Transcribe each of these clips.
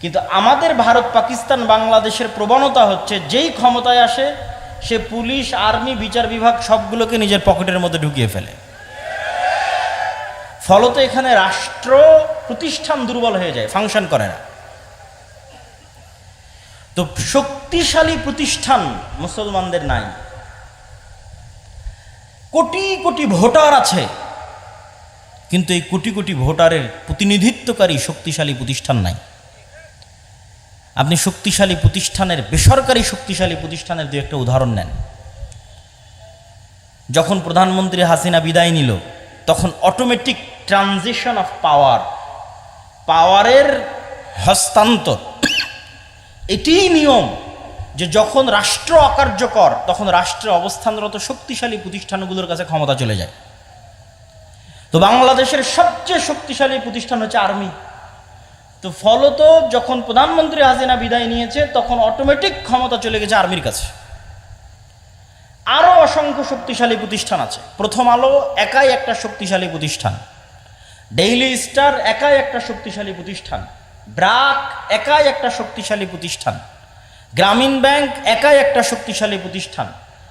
কিন্তু আমাদের ভারত, পাকিস্তান, বাংলাদেশের প্রবণতা হচ্ছে, যেই ক্ষমতায় আসে, সে পুলিশ, আর্মি, বিচার বিভাগ সবগুলোকে নিজের পকেটের মধ্যে ঢুকিয়ে ফেলে। ফলত এখানে রাষ্ট্র প্রতিষ্ঠান দুর্বল হয়ে যায়, ফাংশন করে না। তো শক্তিশালী প্রতিষ্ঠান মুসলমানদের নাই। কোটি কোটি ভোটার আছে, কিন্তু এই কোটি কোটি ভোটারের প্রতিনিধিত্বকারী শক্তিশালী প্রতিষ্ঠান নাই। আপনি শক্তিশালী প্রতিষ্ঠানের, বেসরকারি শক্তিশালী প্রতিষ্ঠানের দু একটা উদাহরণ নেন। যখন প্রধানমন্ত্রী হাসিনা বিদায় নিল, তখন অটোমেটিক ট্রানজিশন অফ পাওয়ার পাওয়ারের হস্তান্তর। এটিই নিয়ম যে যখন রাষ্ট্র অকার্যকর, তখন রাষ্ট্রে অবস্থানরত শক্তিশালী প্রতিষ্ঠানগুলোর কাছে ক্ষমতা চলে যায়। তো বাংলাদেশের সবচেয়ে শক্তিশালী প্রতিষ্ঠান হচ্ছে আর্মি। তো ফলত যখন প্রধানমন্ত্রী হাসিনা বিদায় নিয়েছে, তখন অটোমেটিক ক্ষমতা চলে গেছে আর্মির কাছে। আরও অসংখ্য শক্তিশালী প্রতিষ্ঠান আছে। প্রথম আলো একাই একটা শক্তিশালী প্রতিষ্ঠান। ডেইলি স্টার একাই একটা শক্তিশালী প্রতিষ্ঠান। ব্রাক একাই একটা শক্তিশালী প্রতিষ্ঠান। গ্রামীণ ব্যাংক একাই একটা শক্তিশালী প্রতিষ্ঠান।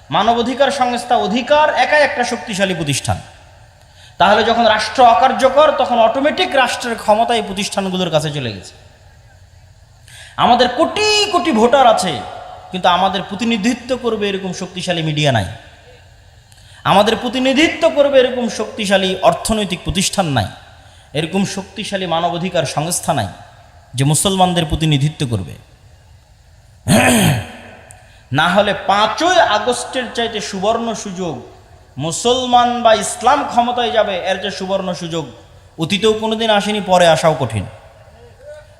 মানবাধিকার সংস্থা অধিকার একাই একটা শক্তিশালী প্রতিষ্ঠান। তাহলে যখন রাষ্ট্র অকার্যকর, তখন অটোমেটিক রাষ্ট্রের ক্ষমতা এই প্রতিষ্ঠানগুলোর কাছে চলে গেছে। আমাদের কোটি কোটি ভোটার আছে, কিন্তু আমাদের প্রতিনিধিত্ব করবে এরকম শক্তিশালী মিডিয়া নাই। আমাদের প্রতিনিধিত্ব করবে এরকম শক্তিশালী অর্থনৈতিক প্রতিষ্ঠান নাই। এরকম শক্তিশালী মানবাধিকার সংস্থা নাই, যে মুসলমানদের প্রতিনিধিত্ব করবে। না হলে পাঁচই আগস্টের চাইতে সুবর্ণ সুযোগ মুসলমান বা ইসলাম ক্ষমতায় যাবে, এর যে সুবর্ণ সুযোগ, অতীতেও কোনোদিন আসেনি, পরে আসাও কঠিন।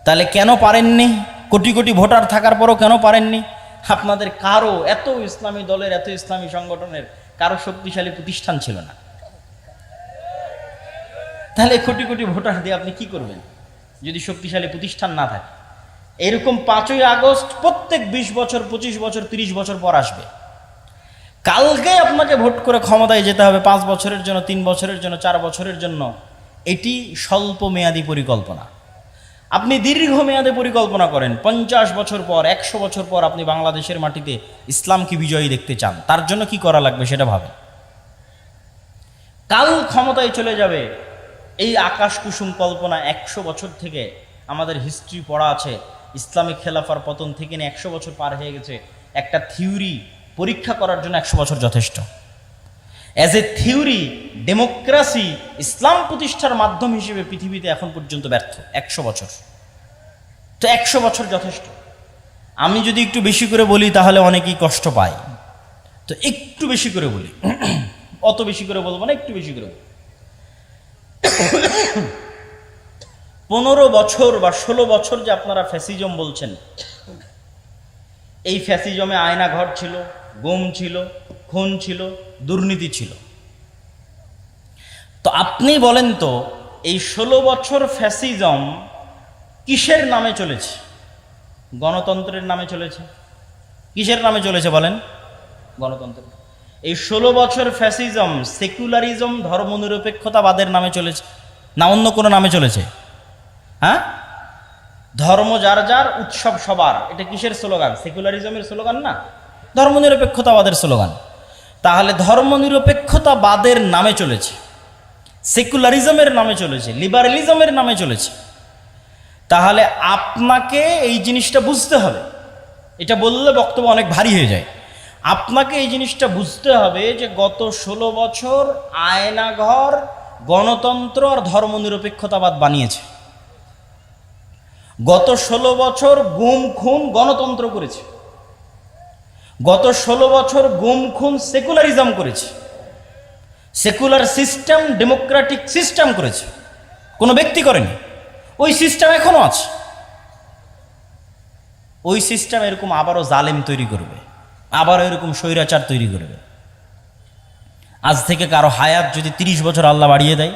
তাহলে কেন পারেননি? কোটি কোটি ভোটার থাকার পরও কেন পারেননি? আপনাদের কারও, এত ইসলামী দলের, এত ইসলামী সংগঠনের কারও শক্তিশালী প্রতিষ্ঠান ছিল না। তাহলে কোটি কোটি ভোটার দিয়ে আপনি কি করবেন? যদি শক্তিশালী প্রতিষ্ঠান না থাকে। এরকম পাঁচই আগস্ট প্রত্যেক বিশ বছর, পঁচিশ বছর, তিরিশ বছর পর আসবে। কালকে আপনাকে ভোট করে ক্ষমতায় যেতে হবে পাঁচ বছরের জন্য, তিন বছরের জন্য, চার বছরের জন্য, এটি স্বল্প মেয়াদী পরিকল্পনা। আপনি দীর্ঘমেয়াদে পরিকল্পনা করেন, পঞ্চাশ বছর পর, একশো বছর পর আপনি বাংলাদেশের মাটিতে ইসলামকে বিজয়ী দেখতে চান, তার জন্য কি করা লাগবে সেটা ভাবেন। কাল ক্ষমতায় চলে যাবে, এই আকাশ কুসুম কল্পনা একশো বছর থেকে আমাদের হিস্ট্রি পড়া আছে ইসলামিক খেলাফার পতন থেকে নিয়ে একশো বছর পার হয়ে গেছে, একটা থিওরি পরীক্ষা করার জন্য একশো বছর যথেষ্ট। অ্যাজ এ থিওরি ডেমোক্রেসি ইসলাম প্রতিষ্ঠার মাধ্যম হিসেবে পৃথিবীতে এখন পর্যন্ত ব্যর্থ, একশো বছর। তো একশো বছর যথেষ্ট। আমি যদি একটু বেশি করে বলি, তাহলে অনেকেই কষ্ট পায়। তো একটু বেশি করে বলি। অত বেশি করে বলব না, একটু বেশি করে পনেরো বছর বা ষোলো বছর যে আপনারা ফ্যাসিজম বলছেন, এই ফ্যাসিজমে আয়না ঘর ছিল গুম ছিল, খুন ছিল, দুর্নীতি ছিল। তো আপনি বলেন তো, এই ষোলো বছর ফ্যাসিজম কিসের নামে চলেছে? গণতন্ত্রের নামে চলেছে। কিসের নামে চলেছে বলেন? গণতন্ত্র এই ষোলো বছর ফ্যাসিজম সেকুলারিজম ধর্মনিরপেক্ষতাবাদের নামে চলেছে। না, অন্য কোনো নামে চলেছে? হ্যাঁ? ধর্ম যার যার, উৎসব সবার। এটা কিসের স্লোগান? সেকুলারিজমের স্লোগান না? ধর্মনিরপেক্ষতাবাদের স্লোগান। তাহলে ধর্মনিরপেক্ষতাবাদের নামে চলেছে। সেকুলারিজমের নামে চলেছে, লিবারেলিজমের নামে চলেছে। তাহলে আপনাকে এই জিনিসটা বুঝতে হবে। এটা বললে বক্তব্য অনেক ভারী হয়ে যায়। আপনাকে এই জিনিসটা বুঝতে হবে যে গত ষোলো বছর আয়নাঘর, গণতন্ত্র আর ধর্মনিরপেক্ষতাবাদ বানিয়েছে। গত ষোলো বছর গুম, খুন, গণতন্ত্র করেছে। গত ষোলো বছর গুম, খুন, সেকুলারিজম করেছে। সেকুলার সিস্টেম, ডেমোক্রেটিক সিস্টেম করেছে। কোনো ব্যক্তি করেনি। ওই সিস্টেম এখনও আছে। ওই সিস্টেম এরকম আবারও জালেম তৈরি করবে। আবারও এরকম স্বৈরাচার তৈরি করবে। আজ থেকে কারও হায়াত যদি তিরিশ বছর আল্লাহ বাড়িয়ে দেয়,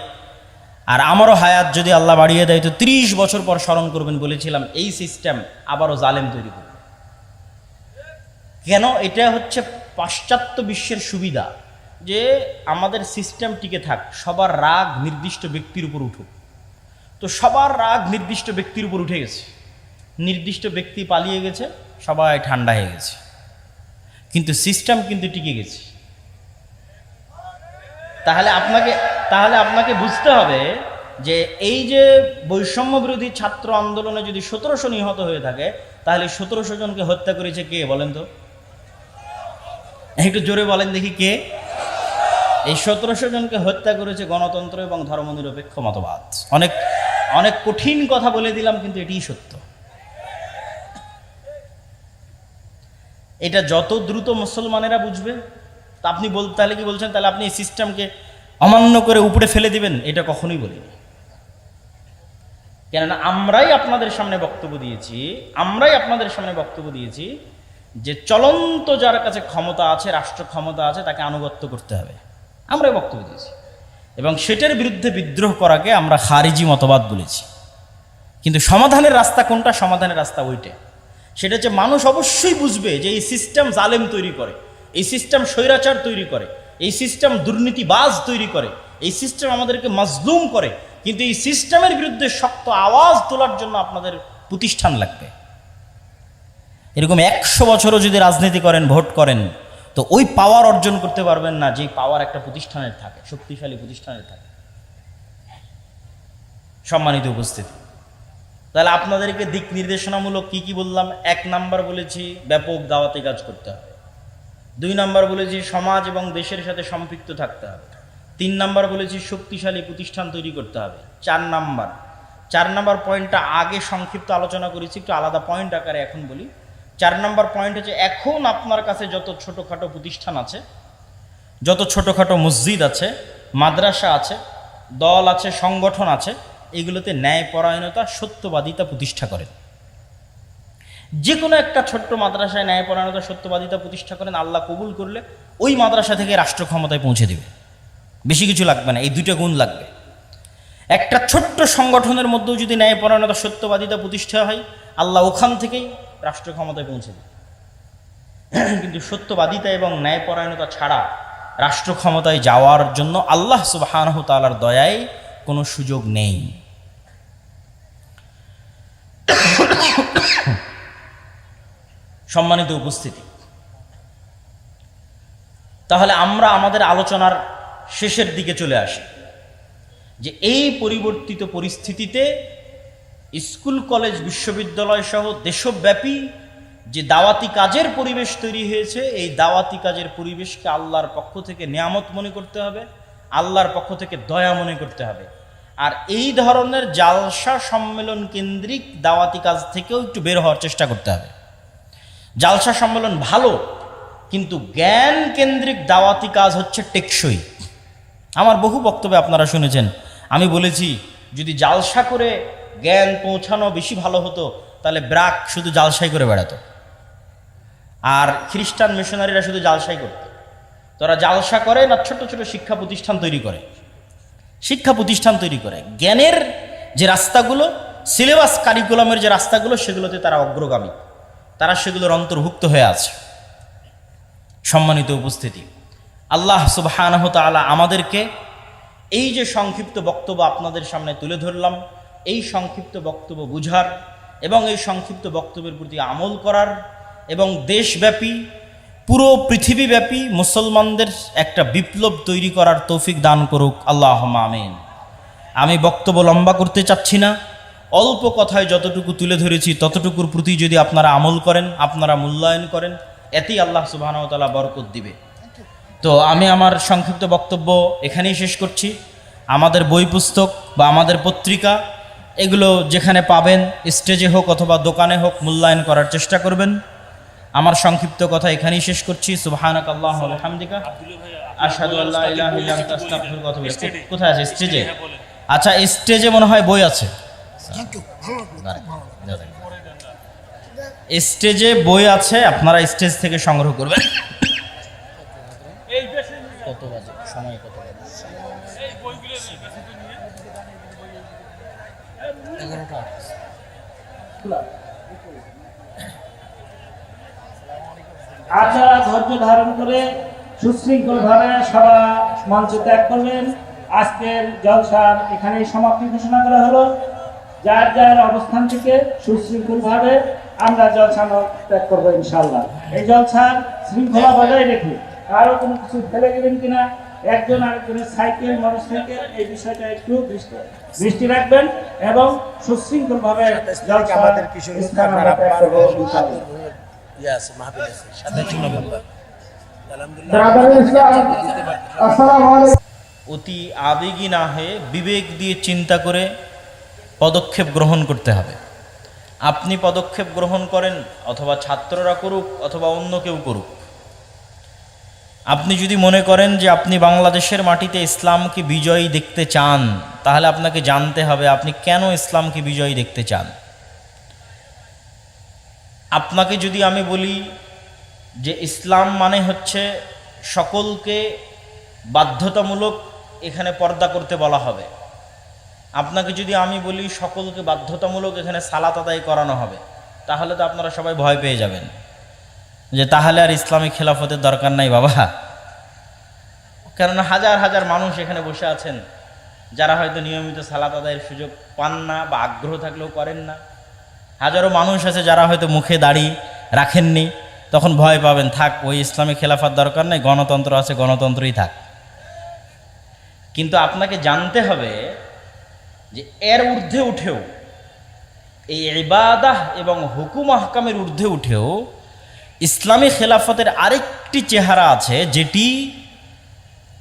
আর আমারও হায়াত যদি আল্লাহ বাড়িয়ে দেয়, তো তিরিশ বছর পর স্মরণ করবেন বলেছিলাম, এই সিস্টেম আবারও জালেম তৈরি করবে। কেন? এটা হচ্ছে পাশ্চাত্য বিশ্বের সুবিধা যে আমাদের সিস্টেম টিকে থাক, সবার রাগ নির্দিষ্ট ব্যক্তির উপর উঠুক। তো সবার রাগ নির্দিষ্ট ব্যক্তির উপর উঠে গেছে। নির্দিষ্ট ব্যক্তি পালিয়ে গেছে, সবাই ঠান্ডা হয়ে গেছে। কিন্তু সিস্টেম কিন্তু টিকে গেছে। তাহলে আপনাকে তাহলে আপনাকে বুঝতে হবে যে এই যে বৈষম্য বিরোধী ছাত্র আন্দোলনে যদি সতেরোশো নিহত হয়ে থাকে, তাহলে সতেরোশো জনকে হত্যা করেছে কে বলেন তো? একটু জোরে বলেন দেখি কে? এই সতেরোশো জনকে হত্যা করেছে গণতন্ত্র এবং ধর্মনিরপেক্ষ মতবাদ। অনেক অনেক কঠিন কথা বলে দিলাম, কিন্তু এটিই সত্য। এটা যত দ্রুত মুসলমানেরা বুঝবে, তা আপনি বল, তাহলে কি বলছেন? তাহলে আপনি এই সিস্টেমকে অমান্য করে উপরে ফেলে দিবেন? এটা কখনোই বলিনি। কেননা আমরাই আপনাদের সামনে বক্তব্য দিয়েছি, আমরাই আপনাদের সামনে বক্তব্য দিয়েছি যে চলন্ত যার কাছে ক্ষমতা আছে, রাষ্ট্র ক্ষমতা আছে, তাকে আনুগত্য করতে হবে। আমরাই বক্তব্য দিয়েছি। এবং সেটার বিরুদ্ধে বিদ্রোহ করাকে আমরা খারিজি মতবাদ বলেছি। কিন্তু সমাধানের রাস্তা কোনটা? সমাধানের রাস্তা ওইটা। সেটা হচ্ছে মানুষ অবশ্যই বুঝবে যে এই সিস্টেম জালেম তৈরি করে, এই সিস্টেম স্বৈরাচার তৈরি করে, এই সিস্টেম দুর্নীতিবাজ তৈরি করে, এই সিস্টেম আমাদেরকে মাজলুম করে, কিন্তু এই সিস্টেমের বিরুদ্ধে শক্ত আওয়াজ তোলার জন্য আপনাদের প্রতিষ্ঠান লাগবে। এরকম একশো বছরও যদি রাজনীতি করেন, ভোট করেন, তো ওই পাওয়ার অর্জন করতে পারবেন না, যে পাওয়ার একটা প্রতিষ্ঠানের থাকে, শক্তিশালী প্রতিষ্ঠানের থাকে। সম্মানিত উপস্থিতি। তাহলে আপনাদেরকে দিক নির্দেশনামূলক কি কি বললাম? এক নাম্বার বলেছি, ব্যাপক দাওয়াতে কাজ করতে হবে। দুই নাম্বার বলেছি, সমাজ এবং দেশের সাথে সম্পৃক্ত থাকতে হবে। তিন নাম্বার বলেছি, শক্তিশালী প্রতিষ্ঠান তৈরি করতে হবে। চার নাম্বার। চার নাম্বার পয়েন্টটা আগে সংক্ষিপ্ত আলোচনা করেছি, একটু আলাদা পয়েন্ট আকারে এখন বলি। চার নম্বর পয়েন্ট হচ্ছে, এখন আপনার কাছে যত ছোটোখাটো প্রতিষ্ঠান আছে, যত ছোটোখাটো মসজিদ আছে, মাদ্রাসা আছে, দল আছে, সংগঠন আছে, এগুলোতে ন্যায়পরায়ণতা, সত্যবাদিতা প্রতিষ্ঠা করেন। যে কোনো একটা ছোট্ট মাদ্রাসায় ন্যায়পরায়ণতা, সত্যবাদিতা প্রতিষ্ঠা করেন, আল্লাহ কবুল করলে ওই মাদ্রাসা থেকে রাষ্ট্র ক্ষমতায় পৌঁছে দেবে। বেশি কিছু লাগবে না, এই দুইটা গুণ লাগবে। একটা ছোট্ট সংগঠনের মধ্যেও যদি ন্যায়পরায়ণতা, সত্যবাদিতা প্রতিষ্ঠা হয়, আল্লাহ ওখান থেকেই রাষ্ট্র ক্ষমতায় পৌঁছে দেবে কিন্তু সত্যবাদিতা এবং ন্যায়পরায়ণতা ছাড়া রাষ্ট্র ক্ষমতায় যাওয়ার জন্য আল্লাহ সুবাহানহ তালার দয়ায় কোনো সুযোগ নেই। সম্মানিত উপস্থিতি, তাহলে আমরা আমাদের আলোচনার শেষের দিকে চলে আসি যে এই পরিবর্তিত পরিস্থিতিতে স্কুল, কলেজ, বিশ্ববিদ্যালয় সহ দেশব্যাপী যে দাওয়াতি কাজের পরিবেশ তৈরি হয়েছে, এই দাওয়াতি কাজের পরিবেশকে আল্লাহর পক্ষ থেকে নিয়ামত মনে করতে হবে, আল্লাহর পক্ষ থেকে দয়া মনে করতে হবে। আর এই ধরনের জালসা সম্মেলন কেন্দ্রিক দাওয়াতি কাজ থেকেও একটু বের হওয়ার চেষ্টা করতে হবে। জালসা সম্মেলন ভালো, কিন্তু জ্ঞান কেন্দ্রিক দাওয়াতি কাজ হচ্ছে টেকসই। আমার বহু বক্তব্যে আপনারা শুনেছেন, আমি বলেছি, যদি জালসা করে জ্ঞান পৌঁছানো বেশি ভালো হতো, তাহলে ব্রাক শুধু জালসাই করে বেড়াতো। আর খ্রিস্টান মিশনারিরা শুধু জালসাই করত। তোরা জালসা করে না ছোট ছোট শিক্ষা প্রতিষ্ঠান তৈরি করে? শিক্ষা প্রতিষ্ঠান তৈরি করে। জ্ঞানের যে রাস্তাগুলো, সিলেবাস কারিকুলামের যে রাস্তাগুলো, সেগুলোতে তারা অগ্রগামী। তারা সেগুলোর অন্তর্ভুক্ত হয়ে আছে। সম্মানিত উপস্থিতি, আল্লাহ তাআলা আমাদেরকে এই যে সংক্ষিপ্ত বক্তব্য আপনাদের সামনে তুলে ধরলাম এই সংক্ষিপ্ত বক্তব্য বুঝার এবং এই সংক্ষিপ্ত বক্তব্যের প্রতি আমল করার এবং দেশব্যাপী, পুরো পৃথিবীব্যাপী মুসলমানদের একটা বিপ্লব তৈরি করার তৌফিক দান করুক আল্লাহ আমিন। আমি বক্তব্য লম্বা করতে চাচ্ছি না, অল্প কথায় যতটুকু তুলে ধরেছি ততটুকুর প্রতি যদি আপনারা আমল করেন, আপনারা মূল্যায়ন করেন, এতেই আল্লাহ সুবাহতালা বরকত দিবে। তো আমি আমার সংক্ষিপ্ত বক্তব্য এখানেই শেষ করছি। আমাদের বই পুস্তক বা আমাদের পত্রিকা এগুলো যেখানে পাবেন, স্টেজে হোক অথবা দোকানে হোক মূল্যায়ন করার চেষ্টা করবেন। আমার সংক্ষিপ্ত কথা এখানেই শেষ করছি। সুবহানাক আল্লাহ হামদিকা আশহাদু আল্লা ইলাহা ইল্লা আনতা, আস্তাগফিরুকা ওয়া আতুবু কোথায় আছে? স্টেজে? আচ্ছা স্টেজে মনে হয় বই আছে। স্টেজে বই আছে, আপনারা স্টেজ থেকে সংগ্রহ করবেন। আপনারা ধৈর্য ধারণ করে সুশৃঙ্খল ভাবে সভা মঞ্চ ত্যাগ করবেন, আজকের জলসার এখানে সমাপ্তি ঘোষণা করা হলো। যার যার অবস্থান থেকে সুশৃঙ্খলভাবে আমরা জলসা ত্যাগ করব ইনশাল্লাহ এই জলসার শৃঙ্খলা বজায় রেখে আরও কোনো কিছু ফেলে গেলেন কিনা একজন আরেকজনের সাইকেল মোটরসাইকেল এই বিষয়টা একটু দৃষ্টি দৃষ্টি রাখবেন এবং আমাদের কিশোর আসসালামু আলাইকুম। অতি আবেগী না হয়ে বিবেক দিয়ে চিন্তা করে পদক্ষেপ গ্রহণ করতে হবে। আপনি পদক্ষেপ গ্রহণ করেন অথবা ছাত্ররা করুক অথবা অন্য কেউ করুক। আপনি যদি মনে করেন যে আপনি বাংলাদেশের মাটিতে ইসলামকে বিজয়ী দেখতে চান, তাহলে আপনাকে জানতে হবে আপনি কেন ইসলামকে বিজয়ী দেখতে চান। আপনাকে যদি আমি বলি যে ইসলাম মানে হচ্ছে সকলকে বাধ্যতামূলক এখানে পর্দা করতে বলা হবে। আপনাকে যদি আমি বলি সকলকে বাধ্যতামূলক এখানে সালাত আদায় করানো হবে, তাহলে তো আপনারা সবাই ভয় পেয়ে যাবেন। যে তাহলে আর ইসলামিক খেলাফতের দরকার নাই বাবা। কেননা হাজার হাজার মানুষ এখানে বসে আছেন, যারা হয়তো নিয়মিত সালাত আদায়ের সুযোগ পান না বা আগ্রহ থাকলেও করেন না। হাজারো মানুষ আছে যারা হয়তো মুখে দাড়ি রাখেননি, তখন ভয় পাবেন, থাক, ওই ইসলামিক খেলাফার দরকার নেই, গণতন্ত্র আছে, গণতন্ত্রই থাক। কিন্তু আপনাকে জানতে হবে যে এর ঊর্ধ্বে উঠেও, এই ইবাদাহ এবং হুকুম আহকামের ঊর্ধ্বে উঠেও ইসলামী খেলাফতের আরেকটি চেহারা আছে যেটি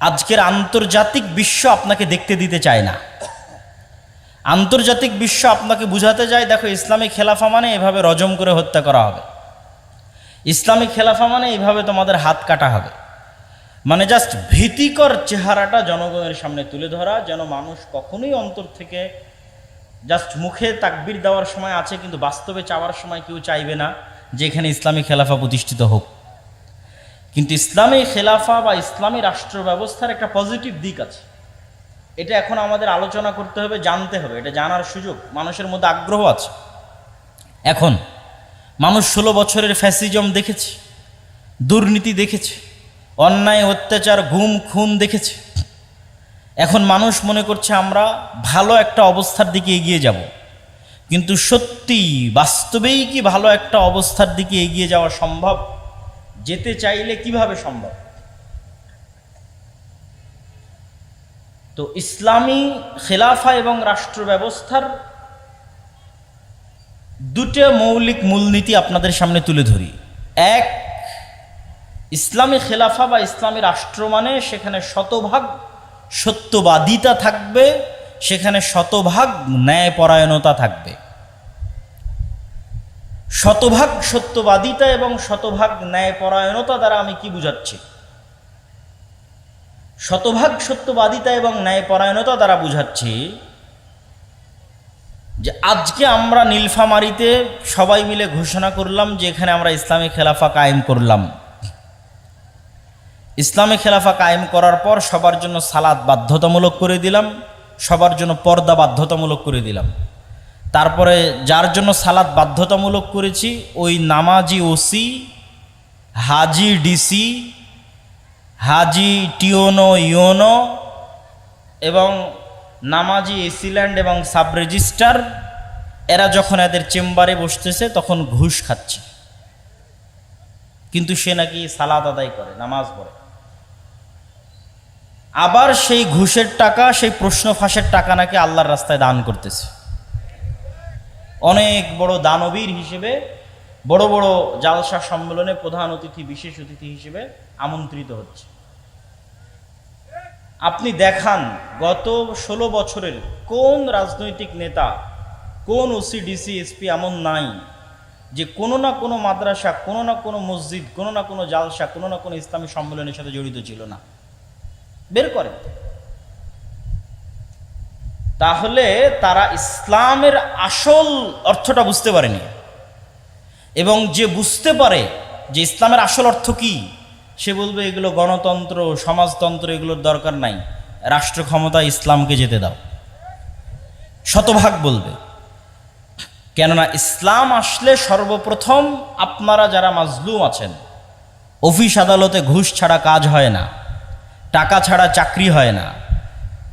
আজকের আন্তর্জাতিক বিশ্ব আপনাকে দেখতে দিতে চায় না। আন্তর্জাতিক বিশ্ব আপনাকে বুঝাতে যায় দেখো ইসলামী খেলাফা মানে এভাবে রজম করে হত্যা করা হবে। ইসলামী খেলাফা মানে এইভাবে তোমাদের হাত কাটা হবে। মানে জাস্ট ভীতিকর চেহারাটা জনগণের সামনে তুলে ধরা, যেন মানুষ কখনোই অন্তর থেকে জাস্ট মুখে তাকবির দেওয়ার সময় আছে, কিন্তু বাস্তবে চাওয়ার সময় কেউ চাইবে না। যে এখানে ইসলামী খেলাফা প্রতিষ্ঠিত হোক। কিন্তু ইসলামী খেলাফা বা ইসলামী রাষ্ট্র ব্যবস্থার একটা পজিটিভ দিক আছে। এটা এখন আমাদের আলোচনা করতে হবে, জানতে হবে। এটা জানার সুযোগ, মানুষের মধ্যে আগ্রহ আছে। এখন, মানুষ ষোলো বছরের ফ্যাসিজম দেখেছে, দুর্নীতি দেখেছে, অন্যায়, অত্যাচার গুম খুন দেখেছে। এখন মানুষ মনে করছে, আমরা ভালো একটা অবস্থার দিকে এগিয়ে যাব। কিন্তু সত্যি বাস্তবেই কি ভালো একটা অবস্থার দিকে এগিয়ে যাওয়া সম্ভব? যেতে চাইলে কীভাবে সম্ভব? তো ইসলামী খেলাফা এবং রাষ্ট্র ব্যবস্থার দুটো মৌলিক মূলনীতি আপনাদের সামনে তুলে ধরি। এক, ইসলামী খেলাফা বা ইসলামী রাষ্ট্র মানে সেখানে শতভাগ সত্যবাদিতা থাকবে সেখানে শতভাগ ন্যায়পরায়ণতা থাকবে। শতভাগ সত্যবাদিতা এবং শতভাগ ন্যায়পরায়ণতা দ্বারা আমি কি বুঝাচ্ছি? শতভাগ সত্যবাদিতা এবং ন্যায়পরায়ণতা দ্বারা বুঝাচ্ছি যে আজকে আমরা নীলফামারিতে সবাই মিলে ঘোষণা করলাম যে এখানে আমরা ইসলামী খেলাফা কায়েম করলাম। ইসলামী খেলাফা কায়েম করার পর সবার জন্য সালাদ বাধ্যতামূলক করে দিলাম। সবার জন্য পর্দা বাধ্যতামূলক করে দিলাম। তারপরে যার জন্য সালাদ বাধ্যতামূলক করেছি, ওই নামাজি ওসি, হাজি ডিসি, হাজি টিওনো ইওনো এবং নামাজি এসিল্যান্ড এবং সাব রেজিস্ট্রার এরা যখন এদের চেম্বারে বসতেছে তখন ঘুষ খাচ্ছে। কিন্তু সে নাকি সালাদ আদায় করে, নামাজ পড়ে। আবার সেই ঘুষের টাকা, সেই প্রশ্ন ফাঁসের টাকা নাকি আল্লাহর রাস্তায় দান করতেছে। অনেক বড় দানবীর হিসেবে, বড় বড় জালসা সম্মেলনে প্রধান অতিথি, বিশেষ অতিথি হিসেবে আমন্ত্রিত হচ্ছে। আপনি দেখান গত ষোলো বছরের কোন রাজনৈতিক নেতা, কোন ওসি ডিসি এসপি এমন নাই যে কোনো না কোনো মাদ্রাসা, কোনো না কোনো মসজিদ, কোনো না কোনো জালসা, কোনো না কোনো ইসলামী সম্মেলনের সাথে জড়িত ছিল না। বের করেন তাহলে তারা ইসলামের আসল অর্থটা বুঝতে পারেনি। এবং যে বুঝতে পারে যে ইসলামের আসল অর্থ কি, সে বলবে, এগুলো গণতন্ত্র, সমাজতন্ত্র, এগুলোর দরকার নাই। রাষ্ট্র ক্ষমতা, ইসলামকে যেতে দাও। শতভাগ বলবে। কেননা ইসলাম আসলে সর্বপ্রথম আপনারা যারা মাজলুম আছেন, অফিস আদালতে ঘুষ ছাড়া কাজ হয় না। টাকা ছাড়া চাকরি হয় না।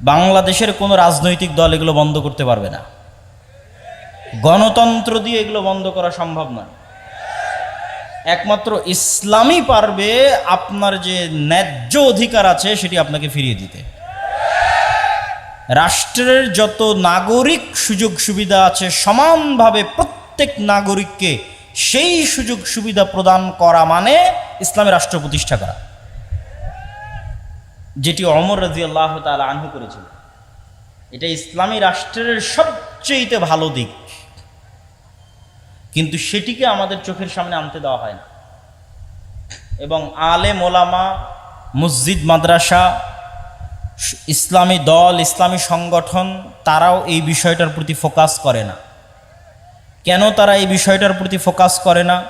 বাংলাদেশের কোনো রাজনৈতিক দল এগুলো বন্ধ করতে পারবে না। গণতন্ত্র দিয়ে এগুলো বন্ধ করা সম্ভব নয় একমাত্র ইসলামই পারবে আপনার যে ন্যায্য অধিকার আছে সেটি আপনাকে ফিরিয়ে দিতে। রাষ্ট্রের যত নাগরিক সুযোগ সুবিধা আছে সমানভাবে প্রত্যেক নাগরিককে সেই সুযোগ সুবিধা প্রদান করা মানে ইসলামী রাষ্ট্র প্রতিষ্ঠা করা। যেটি অমর রাজি আল্লাহ তালা আনহু করেছিল। এটা ইসলামী রাষ্ট্রের সবচেয়েতে ভালো দিক। কিন্তু সেটিকে আমাদের চোখের সামনে আনতে দেওয়া হয় না। এবং আলে মোলামা মসজিদ, মাদ্রাসা, ইসলামী দল, ইসলামী সংগঠন, তারাও এই বিষয়টার প্রতি ফোকাস করে না। কেন তারা এই বিষয়টার প্রতি ফোকাস করে না?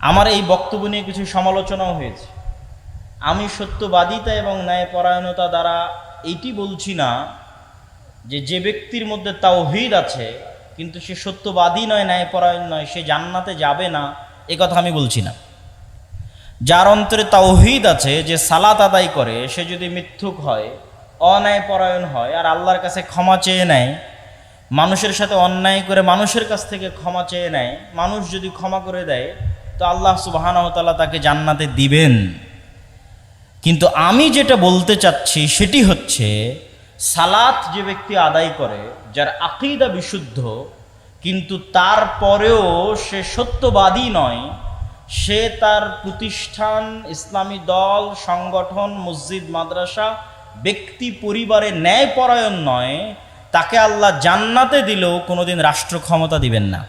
আমার এই বক্তব্য নিয়ে কিছু সমালোচনাও হয়েছে। আমি সত্যবাদিতা এবং ন্যায়পরায়ণতা দ্বারা এইটি বলছি না যে যে ব্যক্তির মধ্যে তাওহিদ আছে, কিন্তু সে সত্যবাদী নয়, ন্যায়পরায়ণ নয়, সে জান্নাতে যাবে না, এ কথা আমি বলছি না। যার অন্তরে তাওহিদ আছে, যে সালাত আদায় করে, সে যদি মিথ্যুক হয়, অন্যায়পরায়ণ হয়, আর আল্লাহর কাছে ক্ষমা চেয়ে নেয়, মানুষের সাথে অন্যায় করে মানুষের কাছ থেকে ক্ষমা চেয়ে নেয়, মানুষ যদি ক্ষমা করে দেয়, তো আল্লাহ সুবাহানতাল্লাহ তাকে জান্নাতে দিবেন। কিন্তু আমি যেটা বলতে চাচ্ছি সেটি হচ্ছে, সালাত যে ব্যক্তি আদায় করে, যার আকিদা বিশুদ্ধ, কিন্তু তারপরেও সে সত্যবাদী নয়, সে তার প্রতিষ্ঠান, ইসলামী দল, সংগঠন, মসজিদ, মাদ্রাসা, ব্যক্তি পরিবারে ন্যায়পরায়ণ নয়, তাকে আল্লাহ জান্নাতে দিলেও কোনোদিন রাষ্ট্র ক্ষমতা দিবেন না।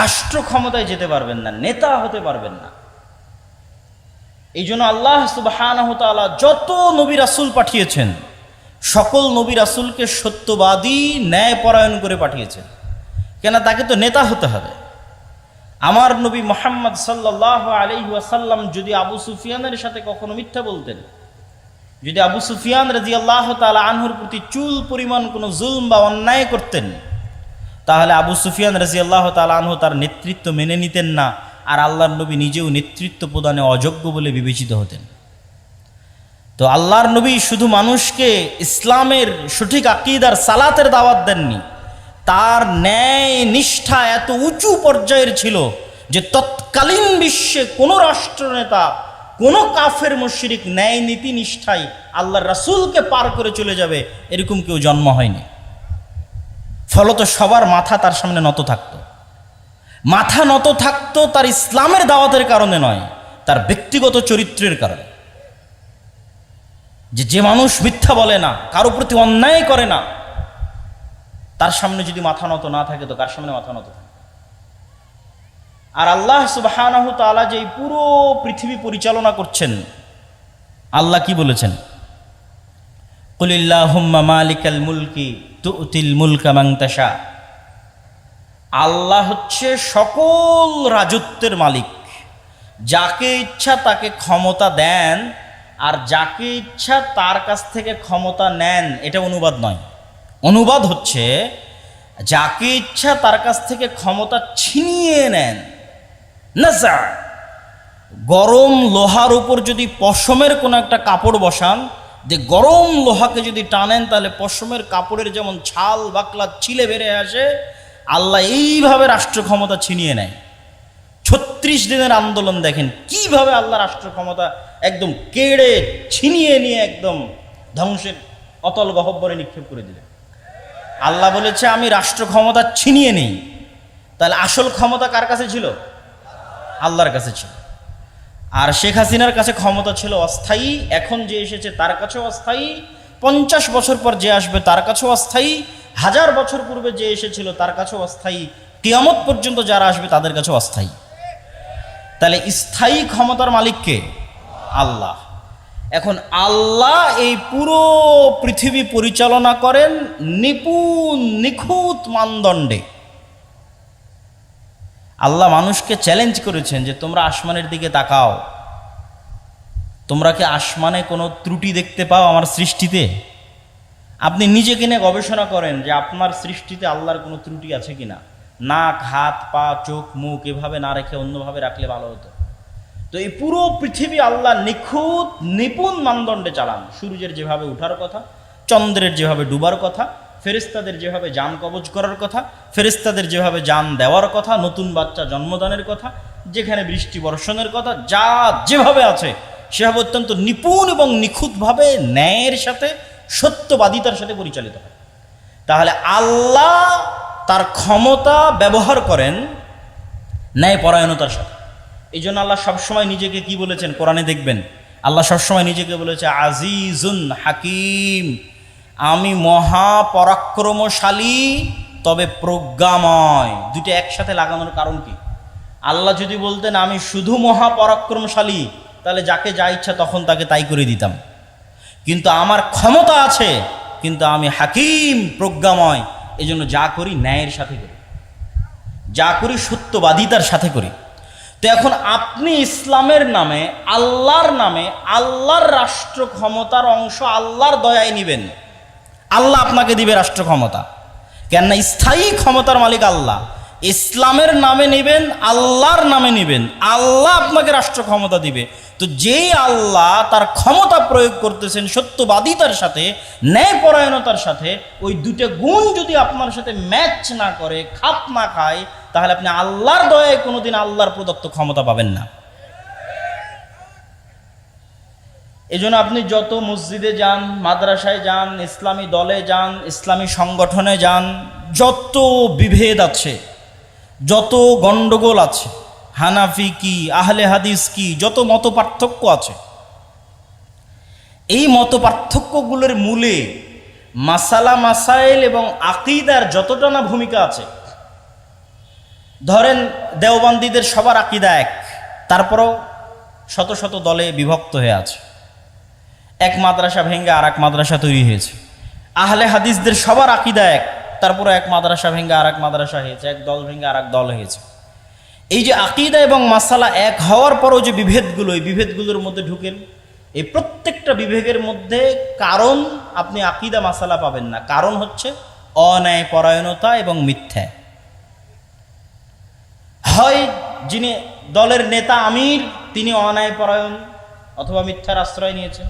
রাষ্ট্র ক্ষমতায় যেতে পারবেন না, নেতা হতে পারবেন না। এই জন্য আল্লাহ তাআলা যত নবী রাসুল পাঠিয়েছেন, সকল নবী রাসুলকে সত্যবাদী, ন্যায়পরায়ণ করে পাঠিয়েছেন। কেন তাকে তো নেতা হতে হবে। আমার নবী মোহাম্মদ সাল্লাহ আলাইহি ওয়াসাল্লাম যদি আবু সুফিয়ানের সাথে কখনো মিথ্যা বলতেন, যদি আবু সুফিয়ান রাজি আল্লাহ তালা আনহুর প্রতি চুল পরিমাণ কোনো জুলম বা অন্যায় করতেন, তাহলে আবু সুফিয়ান রাজি আল্লাহ তালা আনহু তার নেতৃত্ব মেনে নিতেন না। আর আল্লাহর নবী নিজেও নেতৃত্ব প্রদানে অযোগ্য বলে বিবেচিত হতেন। তো আল্লাহর নবী শুধু মানুষকে ইসলামের সঠিক আকিদার সালাতের দাওয়াত দেননি, তার ন্যায় নিষ্ঠা এত উঁচু পর্যায়ের ছিল যে তৎকালীন বিশ্বে কোনো রাষ্ট্রনেতা, কোনো কাফের মুশরিক ন্যায় নীতি নিষ্ঠায় আল্লাহর রাসূলকে পার করে চলে যাবে, এরকম কেউ জন্ম হয়নি। ফলত সবার মাথা তার সামনে নত থাকতো। মাথা নত থাকতো তার ইসলামের দাওয়াতের কারণে নয়, তার ব্যক্তিগত চরিত্রের কারণে। যে যে মানুষ মিথ্যা বলে না, কারও প্রতি অন্যায় করে না, তার সামনে যদি মাথা নত না থাকে, তো কার সামনে মাথা নত থাকে? আর আল্লাহ তাআলা যে পুরো পৃথিবী পরিচালনা করছেন, আল্লাহ কি বলেছেন? কুলিল্লাহুম্মা মালিকাল মুলকি তুতিল মুলকা তাশা। আল্লাহ হচ্ছে সকল রাজত্বের মালিক। যাকে ইচ্ছা তাকে ক্ষমতা দেন, আর যাকে ইচ্ছা তার কাছ থেকে ক্ষমতা নেন, এটা অনুবাদ নয়। অনুবাদ হচ্ছে, যাকে ইচ্ছা তার কাছ থেকে ক্ষমতা ছিনিয়ে নেন। নাজা গরম লোহার উপর যদি পশমের কোনো একটা কাপড় বসান, যে গরম লোহাকে যদি টানেন, তাহলে পশমের কাপড়ের যেমন ছাল বাকলা ছিলে বেড়ে আসে আল্লাহ এইভাবে রাষ্ট্র ক্ষমতা ছিনিয়ে নেয়। ছত্রিশ দিনের আন্দোলন দেখেন, কীভাবে আল্লাহ রাষ্ট্র ক্ষমতা একদম কেড়ে ছিনিয়ে নিয়ে একদম ধ্বংসের অতল গহব্বরে নিক্ষেপ করে দিলেন। আল্লাহ বলেছে, আমি রাষ্ট্র ক্ষমতা ছিনিয়ে নেই। তাহলে আসল ক্ষমতা কার কাছে ছিল? আল্লাহর কাছে ছিল। আর শেখ হাসিনার কাছে ক্ষমতা ছিল অস্থায়ী, এখন যে এসেছে তার কাছেও অস্থায়ী, পঞ্চাশ বছর পর যে আসবে তার কাছেও অস্থায়ী হাজার বছর পূর্বে যে এসেছিল, তার কাছেও অস্থায়ী। কিয়ামত পর্যন্ত যারা আসবে, তাদের কাছেও অস্থায়ী। তাহলে স্থায়ী ক্ষমতার মালিককে আল্লাহ। এখন আল্লাহ এই পুরো পৃথিবী পরিচালনা করেন নিপুণ, নিখুঁত মানদণ্ডে। আল্লাহ মানুষকে চ্যালেঞ্জ করেছেন যে, তোমরা আসমানের দিকে তাকাও। তোমরা কি আসমানে কোনো ত্রুটি দেখতে পাও আমার সৃষ্টিতে? আপনি নিজেকে নিয়ে গবেষণা করেন যে আপনার সৃষ্টিতে আল্লাহর কোনো ত্রুটি আছে কিনা। নাক, হাত, পা, চোখ, মুখ এভাবে না রেখে অন্যভাবে রাখলে ভালো হতো। তো এই পুরো পৃথিবী আল্লাহ নিখুঁত, নিপুণ মানদণ্ডে চালান। সূর্যের যেভাবে উঠার কথা, চন্দ্রের যেভাবে ডুবার কথা ফেরেস্তাদের যেভাবে যান কবজ করার কথা ফেরেস্তাদের যেভাবে যান দেওয়ার কথা, নতুন বাচ্চা জন্মদানের কথা, যেখানে বৃষ্টি বর্ষণের কথা, যা যেভাবে আছে, সেভাবে অত্যন্ত নিপুণ এবং নিখুঁতভাবে ন্যায়ের সাথে সত্যবাদিতার সাথে পরিচালিত হয়। তাহলে আল্লাহ তার ক্ষমতা ব্যবহার করেন ন্যায় পরায়ণতার সাথে। এই জন্য আল্লাহ সবসময় নিজেকে কি বলেছেন? কোরআনে দেখবেন, আল্লাহ সবসময় নিজেকে বলেছে, আজিজুন হাকিম, আমি মহা পরাক্রমশালী তবে প্রজ্ঞাময়। দুটো একসাথে লাগানোর কারণ কি? আল্লাহ যদি বলতেন, আমি শুধু মহা পরাক্রমশালী তাহলে যাকে যা ইচ্ছা তখন তাকে তাই করে দিতাম। কিন্তু আমার ক্ষমতা আছে, কিন্তু আমি হাকিম, প্রজ্ঞাময় এই জন্য যা করি ন্যায়ের সাথে করি। যা করি সত্যবাদিতার সাথে করি। তো এখন আপনি ইসলামের নামে, আল্লাহর নামে, আল্লাহর রাষ্ট্র ক্ষমতার অংশ, আল্লাহর দয়ায় নিবেন। আল্লাহ আপনাকে দিবে রাষ্ট্র ক্ষমতা। কেননা স্থায়ী ক্ষমতার মালিক আল্লাহ। ইসলামের নামে নেবেন, আল্লাহর নামে নেবেন। আল্লাহ আপনাকে রাষ্ট্র ক্ষমতা দিবে। তো যেই আল্লাহ তার ক্ষমতা প্রয়োগ করতেছেন সত্যবাদিতার সাথে, ন্যায়পরায়ণতার সাথে, ওই দুটো গুণ যদি আপনার সাথে ম্যাচ না করে, খাপ না খায়, তাহলে আপনি আল্লাহর দয়ায় কোনোদিন আল্লাহর প্রদত্ত ক্ষমতা পাবেন না। এই জন্য আপনি যত মসজিদে যান, মাদ্রাসায় যান, ইসলামী দলে যান, ইসলামী সংগঠনে যান, যত বিভেদ আছে, যত গণ্ডগোল আছে হানাফি কি, আহলে হাদিস কি, যত মত পার্থক্য আছে। এই মত পার্থক্যগুলোর মূলে মাসালা, মাসাইল এবং আকিদার যতটা না ভূমিকা আছে, ধরেন দেওবন্দীদের সবার আকিদা এক, তারপরও শত শত দলে বিভক্ত হয়ে আছে। এক মাদ্রাসা ভেঙে আর এক মাদ্রাসা তৈরি হয়েছে। আহলে হাদিসদের সবার আকিদা এক তারপরে এক মাদ্রাসা ভেঙে আর এক মাদ্রাসা হয়েছে, এক দল ভেঙে আর এক দল হয়েছে। এই যে আকিদা এবং মাসালা এক হওয়ার পরও যে বিভেদগুলো, এই বিভেদগুলোর মধ্যে ঢুকেন। এই প্রত্যেকটা বিভেদের মধ্যে কারণ আপনি আকিদা মাসালা পাবেন না। কারণ হচ্ছে অন্যায়, পরায়ণতা এবং মিথ্যা। হয় যিনি দলের নেতা আমির, তিনি অন্যায়, পরায়ণ অথবা মিথ্যার আশ্রয় নিয়েছেন।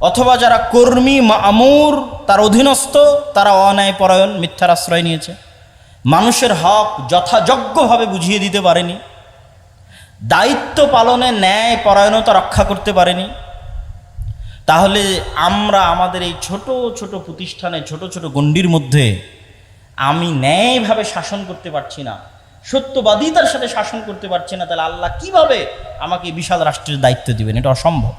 অথবা যারা কর্মী আমুর তার অধীনস্থ, তারা অন্যায়, পরায়ণ, মিথ্যার আশ্রয় নিয়েছে। মানুষের হক যথাযোগ্যভাবে বুঝিয়ে দিতে পারেনি। দায়িত্ব পালনে ন্যায় পরায়ণতা রক্ষা করতে পারেনি। তাহলে আমরা আমাদের এই ছোট ছোট প্রতিষ্ঠানে, ছোট ছোট গণ্ডির মধ্যে আমি ন্যায়ভাবে শাসন করতে পারছি না, সত্যবাদিতার সাথে শাসন করতে পারছি না, তাহলে আল্লাহ কীভাবে আমাকে বিশাল রাষ্ট্রের দায়িত্ব দিবেন? এটা অসম্ভব।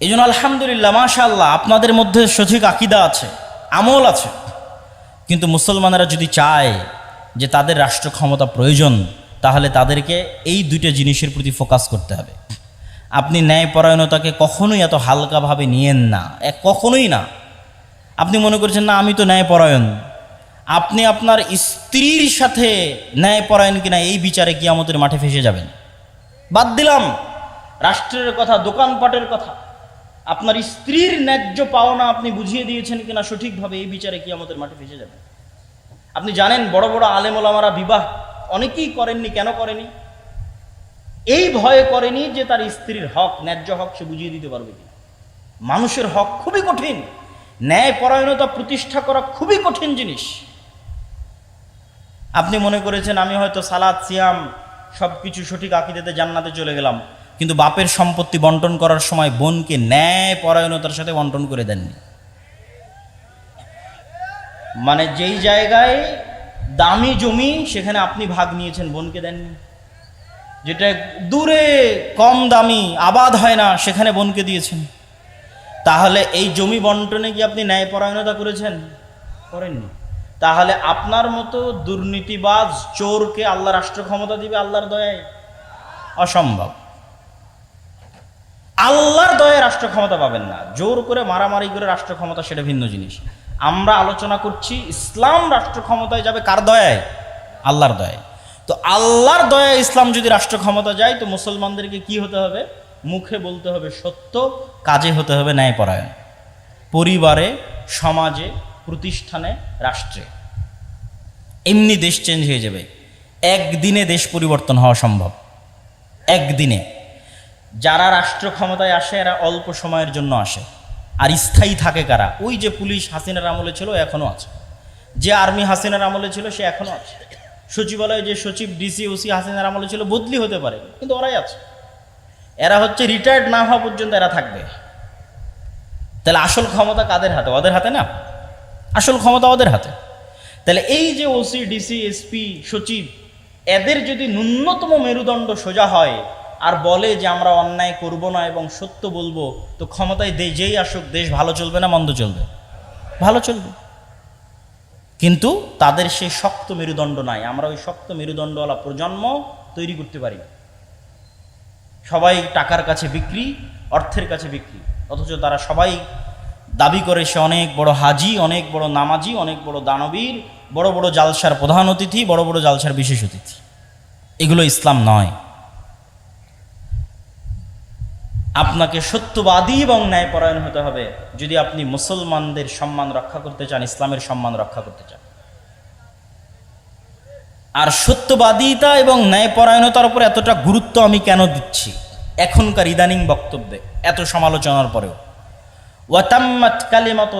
এই জন্য আলহামদুলিল্লাহ মাশাল্লাহ আপনাদের মধ্যে সঠিক আকিদা আছে, আমল আছে। কিন্তু মুসলমানেরা যদি চায় যে তাদের রাষ্ট্র ক্ষমতা প্রয়োজন, তাহলে তাদেরকে এই দুইটা জিনিসের প্রতি ফোকাস করতে হবে। আপনি ন্যায়পরায়ণতাকে কখনোই এত হালকাভাবে নিয়েন না। এক কখনোই না। আপনি মনে করছেন, না, আমি তো ন্যায়পরায়ণ। আপনি আপনার স্ত্রীর সাথে ন্যায়পরায়ণ কিনা এই বিচারে কিয়ামতের মাঠে ফেসে যাবেন। বাদ দিলাম। রাষ্ট্রের কথা, দোকানপাটের কথা। আপনার স্ত্রীর ন্যায্য পাওনা আপনি বুঝিয়ে দিয়েছেন কিনা সঠিকভাবে, এই বিচারে কি আমাদের মাঠে ভেসে যাবে। আপনি জানেন, বড় বড় আলেম ওলামারা বিবাহ অনেকেই করেননি, কেন করেনি? এই ভয়ে করেনি যে তার স্ত্রীর হক, ন্যায্য হক সে বুঝিয়ে দিতে পারবে কি মানুষের হক খুবই কঠিন ন্যায় পরায়ণতা প্রতিষ্ঠা করা খুবই কঠিন জিনিস। আপনি মনে করেছেন, আমি হয়তো সালাদ, সিয়াম সব কিছু সঠিক আকিদাতে জান্নাতে চলে গেলাম। কিন্তু বাপের সম্পত্তি বন্টন করার সময় বোনকে ন্যায় পরায়ণতার সাথে বন্টন করে দেননি। মানে যেই জায়গায় দামি জমি, সেখানে আপনি ভাগ নিয়েছেন, বোনকে দেননি। যেটা দূরে কম দামি, আবাদ হয় না, সেখানে বোনকে দিয়েছেন। তাহলে এই জমি বন্টনে কি আপনি ন্যায়পরায়ণতা করেছেন? করেননি। তাহলে আপনার মতো দুর্নীতিবাজ চোরকে আল্লাহ রাষ্ট্র ক্ষমতা দিবে আল্লাহর দয়ায়? অসম্ভব। আল্লাহর দয়ে রাষ্ট্র ক্ষমতা পাবেন না। জোর করে মারামারি করে রাষ্ট্র ক্ষমতা সেটা ভিন্ন জিনিস। আমরা আলোচনা করছি, ইসলাম রাষ্ট্র ক্ষমতায় যাবে কার দয়ায়? আল্লাহর দয়ায়। তো আল্লাহর দয়ায় ইসলাম যদি রাষ্ট্র ক্ষমতা যায়, তো মুসলমানদেরকে কি হতে হবে? মুখে বলতে হবে সত্য, কাজে হতে হবে ন্যায়পরায়ণ। পরিবারে, সমাজে, প্রতিষ্ঠানে, রাষ্ট্রে। এমনি দেশ চেঞ্জ হয়ে যাবে। একদিনে দেশ পরিবর্তন হওয়া সম্ভব। একদিনে। যারা রাষ্ট্র ক্ষমতায় আসে, এরা অল্প সময়ের জন্য আসে। আর স্থায়ী থাকে কারা? ওই যে পুলিশ হাসিনার আমলে ছিল এখনও আছে। যে আর্মি হাসিনার আমলে ছিল, সে এখনও আছে। সচিবালয়ে যে সচিব ডিসি ওসি হাসিনার আমলে ছিল, বদলি হতে পারে, কিন্তু ওরাই আছে। এরা হচ্ছে রিটায়ার্ড না হওয়া পর্যন্ত এরা থাকবে। তাহলে আসল ক্ষমতা কাদের হাতে? ওদের হাতে না? আসল ক্ষমতা ওদের হাতে। তাহলে এই যে ওসি ডিসি এসপি সচিব, এদের যদি ন্যূনতম মেরুদণ্ড সোজা হয় আর বলে যে আমরা অন্যায় করব না এবং সত্য বলব, তো ক্ষমতায় যেই আসুক, দেশ ভালো চলবে না, মন্দ চলবে? ভালো চলবে। কিন্তু তাদের সেই শক্ত মেরুদণ্ড নাই। আমরা ওই শক্ত মেরুদণ্ডওয়ালা প্রজন্ম তৈরি করতে পারি সবাই টাকার কাছে বিক্রি, অর্থের কাছে বিক্রি। অথচ তারা সবাই দাবি করে, সে অনেক বড় হাজি, অনেক বড় নামাজি, অনেক বড় দানবীর, বড় বড় জালসার প্রধান অতিথি, বড় বড় জালসার বিশেষ অতিথি। এগুলো ইসলাম নয়। আপনাকে সত্যবাদী এবং ন্যায়পরায়ণ হতে হবে যদি আপনি মুসলমানদের সম্মান রক্ষা করতে চান, ইসলামের সম্মান রক্ষা করতে চান। আর সত্যবাদিতা এবং ন্যায়পরায়ণতার উপর এতটা গুরুত্ব আমি কেন দিচ্ছি? এখনকার ইদানিং বক্তব্যে, এত সমালোচনার পরেও।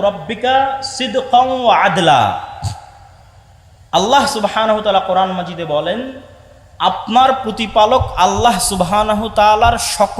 রব্বিকা আদলা। আল্লাহ তাআলা কোরআন মাজিদে বলেন, আপনার প্রতিপালক আল্লাহ সুবহানাহু সকল